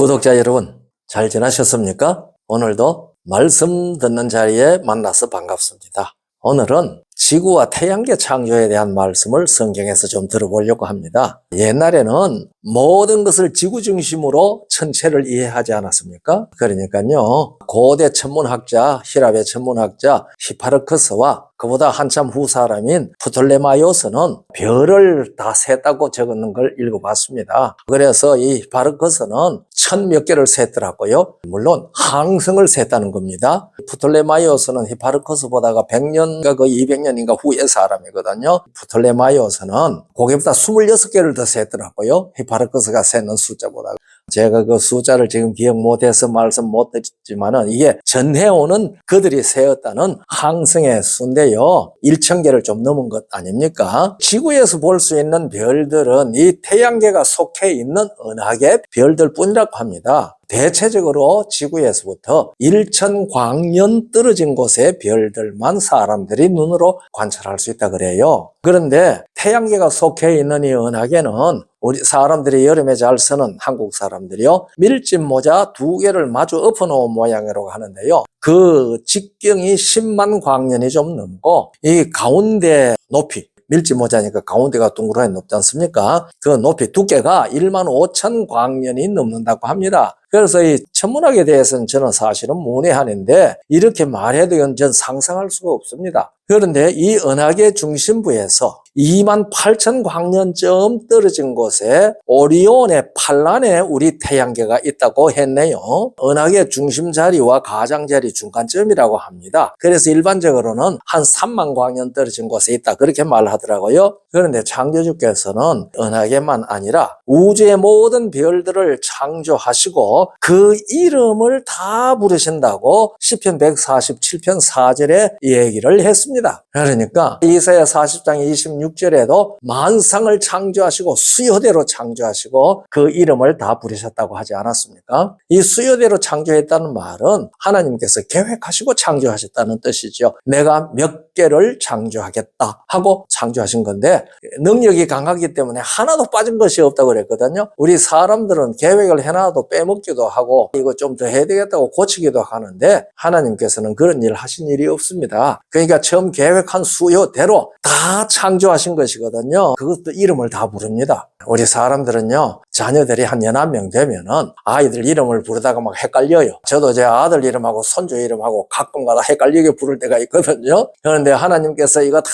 구독자 여러분, 잘 지나셨습니까? 오늘도 말씀 듣는 자리에 만나서 반갑습니다. 오늘은 지구와 태양계 창조에 대한 말씀을 성경에서 좀 들어보려고 합니다. 옛날에는 모든 것을 지구 중심으로 천체를 이해하지 않았습니까? 그러니까요, 고대 천문학자, 히랍의 천문학자 히파르크스와 그보다 한참 후 사람인 프톨레마이오스는 별을 다 셌다고 적었는 걸 읽어봤습니다. 그래서 이 히파르크스는 천 몇 개를 셌더라고요. 물론 항성을 셌다는 겁니다. 프톨레마이오스는 히파르크스보다가 100년가 거의 200년 인가 후의 사람이거든요. 프톨레마이오스는 고개보다 26개를 더 셌더라고요. 히파르크스가 세는 숫자보다. 제가 그 숫자를 지금 기억 못해서 말씀 못 드렸지만은 이게 전해오는 그들이 세었다는 항성의 수인데요. 1천 개를 좀 넘은 것 아닙니까? 지구에서 볼 수 있는 별들은 이 태양계가 속해 있는 은하계 별들 뿐이라고 합니다. 대체적으로 지구에서부터 1천 광년 떨어진 곳의 별들만 사람들이 눈으로 관찰할 수 있다 그래요. 그런데 태양계가 속해 있는 이 은하계는 우리 사람들이 여름에 잘 쓰는 한국 사람들이요. 밀짚 모자 두 개를 마주 엎어놓은 모양이라고 하는데요. 그 직경이 10만 광년이 좀 넘고 이 가운데 높이 밀짚 모자니까 가운데가 둥그러니 높지 않습니까? 그 높이 두께가 1만 5천 광년이 넘는다고 합니다. 그래서 이 천문학에 대해서는 저는 사실은 문외한인데 이렇게 말해도 전 상상할 수가 없습니다. 그런데 이 은하계 중심부에서 2만 8천 광년쯤 떨어진 곳에 오리온의 반란에 우리 태양계가 있다고 했네요. 은하계 중심 자리와 가장 자리 중간점이라고 합니다. 그래서 일반적으로는 한 3만 광년 떨어진 곳에 있다 그렇게 말하더라고요. 그런데 창조주께서는 은하계만 아니라 우주의 모든 별들을 창조하시고 그 이름을 다 부르신다고 시편 147편 4절에 얘기를 했습니다. 그러니까 이사야 40장 26절에도 만상을 창조하시고 수요대로 창조하시고 그 이름을 다 부르셨다고 하지 않았습니까? 이 수요대로 창조했다는 말은 하나님께서 계획하시고 창조하셨다는 뜻이죠. 내가 몇 개를 창조하겠다 하고 창조하신 건데 능력이 강하기 때문에 하나도 빠진 것이 없다고 그랬거든요. 우리 사람들은 계획을 해놔도 빼먹기도 하고 이거 좀 더 해야 되겠다고 고치기도 하는데 하나님께서는 그런 일 하신 일이 없습니다. 그러니까 처음 계획한 수요대로 다 창조하신 것이거든요. 그것도 이름을 다 부릅니다. 우리 사람들은요, 자녀들이 한 열한 명 되면은 아이들 이름을 부르다가 막 헷갈려요. 저도 제 아들 이름하고 손주 이름하고 가끔가다 헷갈리게 부를 때가 있거든요. 그런데 하나님께서 이거 다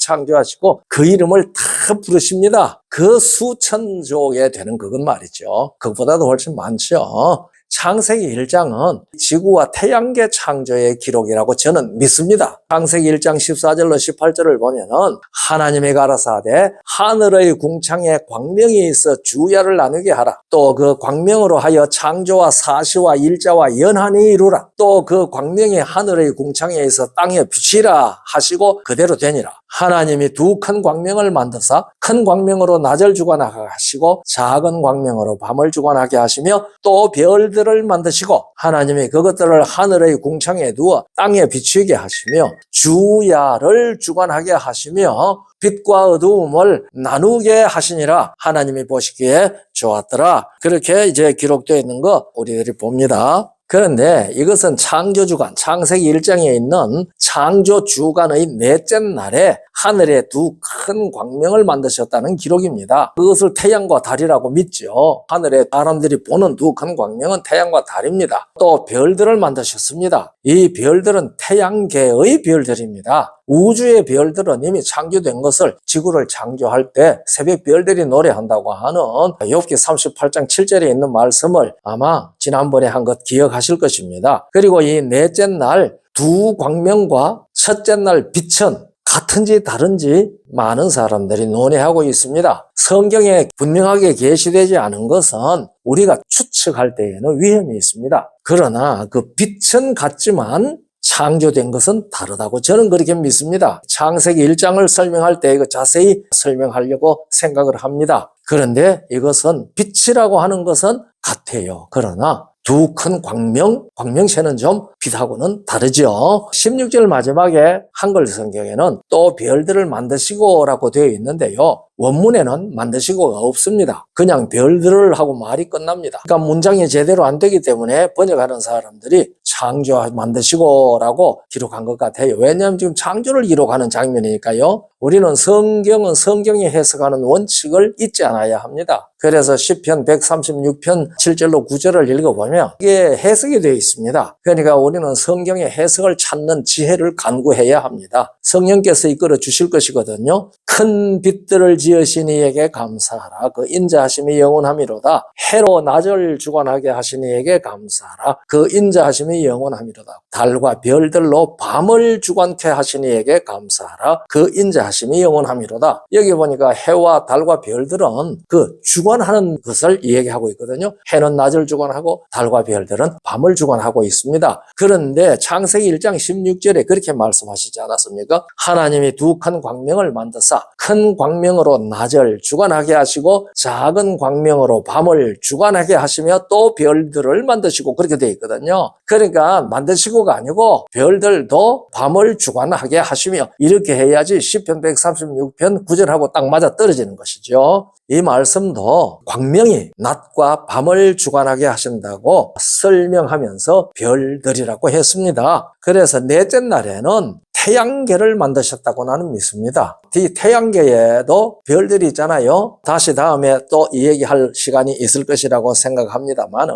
창조하시고 그 이름을 다 부르십니다. 그 수천 조에 되는 그건 말이죠. 그것보다도 훨씬 많죠. 창세기 1장은 지구와 태양계 창조의 기록이라고 저는 믿습니다. 창세기 1장 14절로 18절을 보면은 하나님이 가라사대 하늘의 궁창에 광명이 있어 주야를 나누게 하라. 또 그 광명으로 하여 창조와 사시와 일자와 연한이 이루라. 또 그 광명이 하늘의 궁창에 있어 땅에 비치라 하시고 그대로 되니라. 하나님이 두 큰 광명을 만드사 큰 광명으로 낮을 주관하게 하시고 작은 광명으로 밤을 주관하게 하시며 또 별들을 만드시고 하나님이 그것들을 하늘의 궁창에 두어 땅에 비추게 하시며 주야를 주관하게 하시며 빛과 어두움을 나누게 하시니라 하나님이 보시기에 좋았더라. 그렇게 이제 기록되어 있는 거 우리들이 봅니다. 그런데 이것은 창조주간, 창세기 1장에 있는 창조주간의 넷째 날에 하늘에 두 큰 광명을 만드셨다는 기록입니다. 그것을 태양과 달이라고 믿죠. 하늘에 사람들이 보는 두 큰 광명은 태양과 달입니다. 또 별들을 만드셨습니다. 이 별들은 태양계의 별들입니다. 우주의 별들은 이미 창조된 것을 지구를 창조할 때 새벽 별들이 노래한다고 하는 욥기 38장 7절에 있는 말씀을 아마 지난번에 한 것 기억하 실 것입니다. 그리고 이 넷째 날 두 광명과 첫째 날 빛은 같은지 다른지 많은 사람들이 논의하고 있습니다. 성경에 분명하게 게시되지 않은 것은 우리가 추측할 때에는 위험이 있습니다. 그러나 그 빛은 같지만 창조된 것은 다르다고 저는 그렇게 믿습니다. 창세기 1장을 설명할 때 이거 자세히 설명하려고 생각을 합니다. 그런데 이것은 빛이라고 하는 것은 같아요. 그러나 두 큰 광명, 광명체는 좀 빛하고는 다르죠. 16절 마지막에 한글 성경에는 또 별들을 만드시고 라고 되어 있는데요. 원문에는 만드시고가 없습니다. 그냥 별들을 하고 말이 끝납니다. 그러니까 문장이 제대로 안 되기 때문에 번역하는 사람들이 창조 만드시고라고 기록한 것 같아요. 왜냐하면 지금 창조를 기록하는 장면이니까요. 우리는 성경은 성경이 해석하는 원칙을 잊지 않아야 합니다. 그래서 시편 136편 7절로 9절을 읽어보면 이게 해석이 되어 있습니다. 그러니까 우리는 성경의 해석을 찾는 지혜를 간구해야 합니다. 성령께서 이끌어 주실 것이거든요. 큰 빛들을 지으신 이에게 감사하라. 그 인자하심이 영원함이로다. 해로 낮을 주관하게 하신 이에게 감사하라. 그 인자하심이 영원함이로다. 달과 별들로 밤을 주관케 하신 이에게 감사하라. 그 인자하심이 영원함이로다. 여기 보니까 해와 달과 별들은 그 주관하는 것을 이야기하고 있거든요. 해는 낮을 주관하고 달과 별들은 밤을 주관하고 있습니다. 그런데 창세기 1장 16절에 그렇게 말씀하시지 않았습니까? 하나님이 두 큰 광명을 만드사 큰 광명으로 낮을 주관하게 하시고 작은 광명으로 밤을 주관하게 하시며 또 별들을 만드시고 그렇게 되어 있거든요. 그러니까 만드시고가 아니고 별들도 밤을 주관하게 하시며 이렇게 해야지 시편 136편 9절하고 딱 맞아 떨어지는 것이죠. 이 말씀도 광명이 낮과 밤을 주관하게 하신다고 설명하면서 별들이라고 했습니다. 그래서 넷째 날에는 태양계를 만드셨다고 나는 믿습니다. 이 태양계에도 별들이 있잖아요. 다시 다음에 또 이 얘기할 시간이 있을 것이라고 생각합니다만은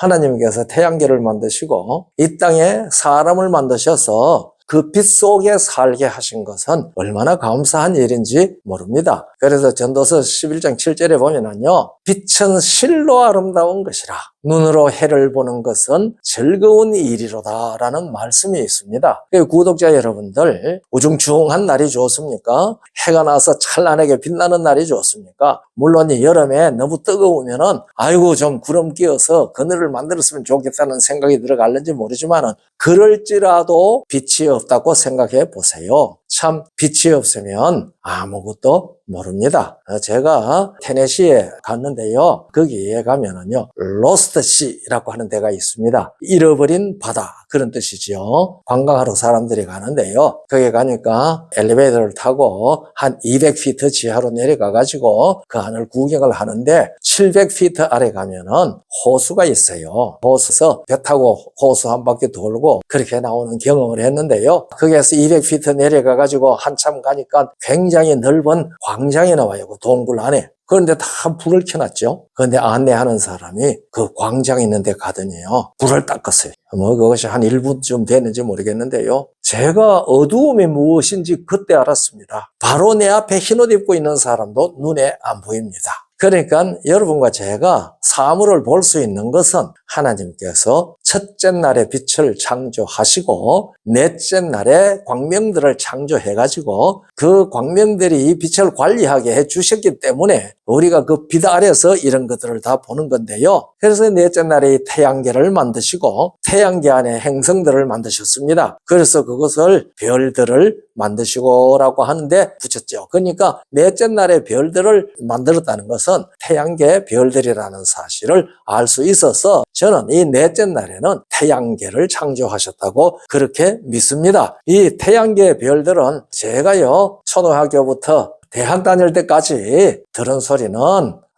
하나님께서 태양계를 만드시고 이 땅에 사람을 만드셔서 그 빛 속에 살게 하신 것은 얼마나 감사한 일인지 모릅니다. 그래서 전도서 11장 7절에 보면은요, 빛은 실로 아름다운 것이라. 눈으로 해를 보는 것은 즐거운 일이로다라는 말씀이 있습니다. 그 구독자 여러분들, 우중충한 날이 좋습니까? 해가 나서 찬란하게 빛나는 날이 좋습니까? 물론 이 여름에 너무 뜨거우면은 아이고 좀 구름 끼어서 그늘을 만들었으면 좋겠다는 생각이 들어갈는지 모르지만은 그럴지라도 빛이 없다고 생각해 보세요. 참 빛이 없으면 아무것도 모릅니다. 제가 테네시에 갔는데요. 거기에 가면은요, 로스트 시라고 하는 데가 있습니다. 잃어버린 바다 그런 뜻이죠. 관광하러 사람들이 가는데요. 거기 가니까 엘리베이터를 타고 한 200피트 지하로 내려가 가지고 그 안을 구경을 하는데 700피트 아래 가면은 호수가 있어요. 호수에서 배 타고 호수 한 바퀴 돌고 그렇게 나오는 경험을 했는데요. 거기에서 200피트 내려가 가지고 한참 가니까 굉장히 넓은 광장이 나와요. 그 동굴 안에. 그런데 다 불을 켜놨죠. 그런데 안내하는 사람이 그 광장 있는 데 가더니요. 불을 닦았어요. 뭐 그것이 한 1분쯤 됐는지 모르겠는데요. 제가 어두움이 무엇인지 그때 알았습니다. 바로 내 앞에 흰옷 입고 있는 사람도 눈에 안 보입니다. 그러니까 여러분과 제가 사물을 볼 수 있는 것은 하나님께서 첫째 날에 빛을 창조하시고 넷째 날에 광명들을 창조해가지고 그 광명들이 이 빛을 관리하게 해주셨기 때문에 우리가 그 빛 아래서 이런 것들을 다 보는 건데요. 그래서 넷째 날에 이 태양계를 만드시고 태양계 안에 행성들을 만드셨습니다. 그래서 그것을 별들을 만드시고라고 하는데 붙였죠. 그러니까 넷째 날에 별들을 만들었다는 것은 태양계 별들이라는 사실을 알 수 있어서 저는 이 넷째 날에는 태양계를 창조하셨다고 그렇게 믿습니다. 이 태양계 별들은 제가요 초등학교부터 대학 다닐 때까지 들은 소리는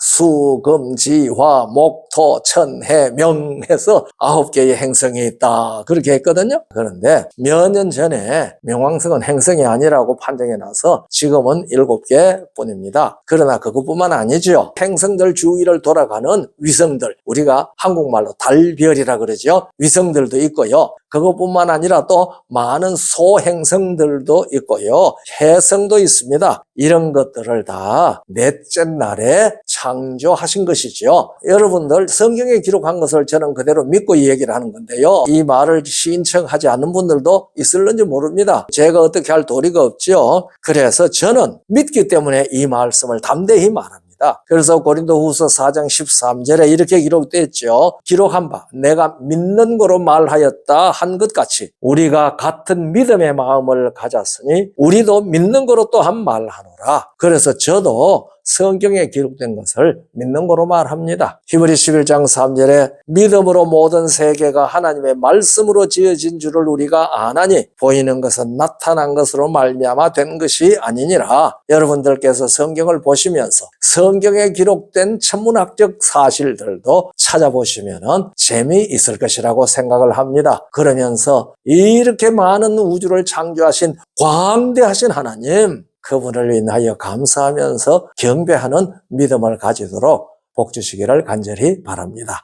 수, 금, 지, 화, 목, 토, 천, 해, 명 해서 아홉 개의 행성이 있다. 그렇게 했거든요. 그런데 몇 년 전에 명왕성은 행성이 아니라고 판정해 놔서 지금은 일곱 개 뿐입니다. 그러나 그것뿐만 아니죠. 행성들 주위를 돌아가는 위성들, 우리가 한국말로 달별이라 그러죠. 위성들도 있고요. 그것뿐만 아니라 또 많은 소행성들도 있고요. 해성도 있습니다. 이런 것들을 다 넷째 날에 창조하신 것이죠. 여러분들 성경에 기록한 것을 저는 그대로 믿고 이 얘기를 하는 건데요. 이 말을 신청하지 않는 분들도 있을는지 모릅니다. 제가 어떻게 할 도리가 없죠. 그래서 저는 믿기 때문에 이 말씀을 담대히 말합니다. 그래서 고린도 후서 4장 13절에 이렇게 기록되어 있죠. 기록한 바 내가 믿는 거로 말하였다 한 것 같이 우리가 같은 믿음의 마음을 가졌으니 우리도 믿는 거로 또한 말하노라. 그래서 저도 성경에 기록된 것을 믿는 거로 말합니다. 히브리 11장 3절에 믿음으로 모든 세계가 하나님의 말씀으로 지어진 줄을 우리가 아나니 보이는 것은 나타난 것으로 말미암아 된 것이 아니니라. 여러분들께서 성경을 보시면서 성경에 기록된 천문학적 사실들도 찾아보시면은 재미있을 것이라고 생각을 합니다. 그러면서 이렇게 많은 우주를 창조하신 광대하신 하나님 그분을 인하여 감사하면서 경배하는 믿음을 가지도록 복 주시기를 간절히 바랍니다.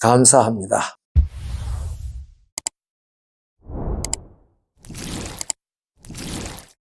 감사합니다.